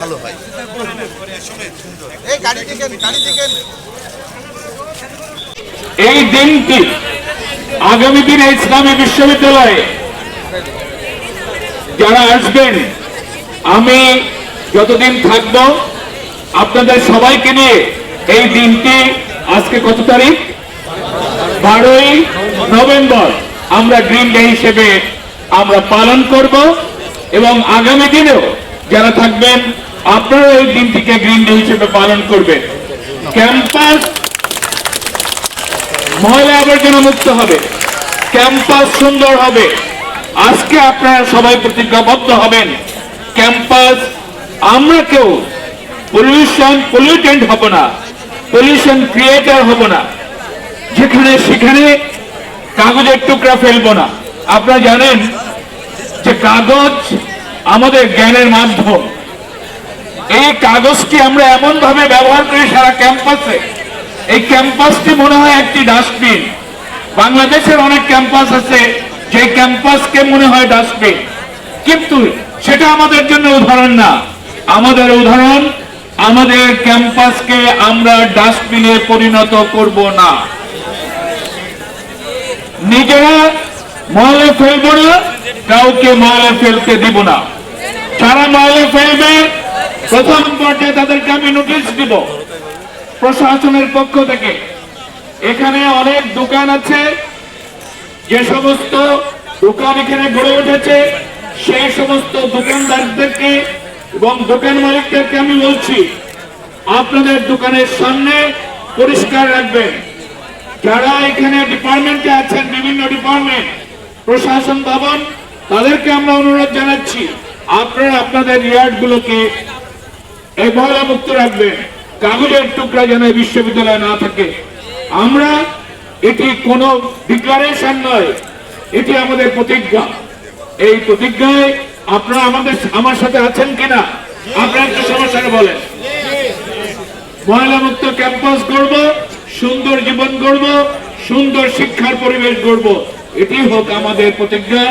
ভালো হয়। এই গাড়ি থেকে গাড়ি থেকে এই দিনটি আগামী দিনে ইসলামী বিশ্ববিদ্যালয়ে যারা আসবেন, আমি যতদিন থাকব, আপনাদের সবাইকে নিয়ে এই দিনটি আজকে কত তারিখ? বারোই নভেম্বর আমরা গ্রিন ডে হিসেবে আমরা পালন করব এবং আগামী দিনেও যারা থাকবেন আপনারা এই দিনটিকে গ্রিন ডে হিসেবে পালন করবেন। ক্যাম্পাস ময়লা আবর্জনা মুক্ত হবে। ক্যাম্পাস সুন্দর হবে। আজকে আপনারা সবাই প্রতিজ্ঞাবদ্ধ হবেন। ক্যাম্পাস, আমরা কেউ পলিউশন পলিউটেন্ট হব না। পলিউশন ক্রিয়েটার হব না। যেখানে সেখানে কাগজের টুকরা ফেলব না। আপনারা জানেন যে কাগজ আমাদের জ্ঞানের মাধ্যম। এই কাগজটি আমরা এমন ভাবে ব্যবহার করি সারা ক্যাম্পাসে? এই ক্যাম্পাসটি মনে হয় একটি ডাস্টবিন। বাংলাদেশের অনেক ক্যাম্পাস আছে, যে ক্যাম্পাসকে মনে হয় ডাস্টবিন। কিন্তু সেটা আমাদের জন্য উদাহরণ না। আমাদের উদাহরণ, আমাদের ক্যাম্পাসকে আমরা ডাস্টবিনে পরিণত করব না। নিজেরা ময়লা ফেলব না, কাউকে ময়লা ফেলতে দিব না। যারা ময়লা ফেলবে প্রথম পর্যায়ে তাদেরকে আমি নোটিশ দিব। প্রশাসনের পক্ষ থেকে। এখানে অনেক দোকান আছে। যে সমস্ত দোকান এখানে গড়ে উঠেছে সেই সমস্ত দোকানদারদেরকে এবং দোকান মালিকদেরকে আমি বলছি, আপনাদের দোকানের সামনে পরিষ্কার রাখবেন। যারা এখানে ডিপার্টমেন্টে আছেন, বিভিন্ন ডিপার্টমেন্ট, প্রশাসন, ভবন, তাদেরকে আমরা অনুরোধ জানাচ্ছি, আপনারা আপনাদের ইয়ার্ড গুলোকে এই ময়লা মুক্ত রাখবেন কাগজের টুকরা যেন এই বিশ্ববিদ্যালয়ে না থাকে। আমরা, এটি কোনো ডিক্লারেশন নয়, এটি আমাদের প্রতিজ্ঞা। এই প্রতিজ্ঞায় আপনারা আমাদের, আমার সাথে আছেন কিনা, আপনারা একটু সমস্যাটা বলেন। ময়লা মুক্ত ক্যাম্পাস করব সুন্দর জীবন গড়ব, সুন্দর শিক্ষার পরিবেশ গড়ব, এটি হোক আমাদের প্রতিজ্ঞা।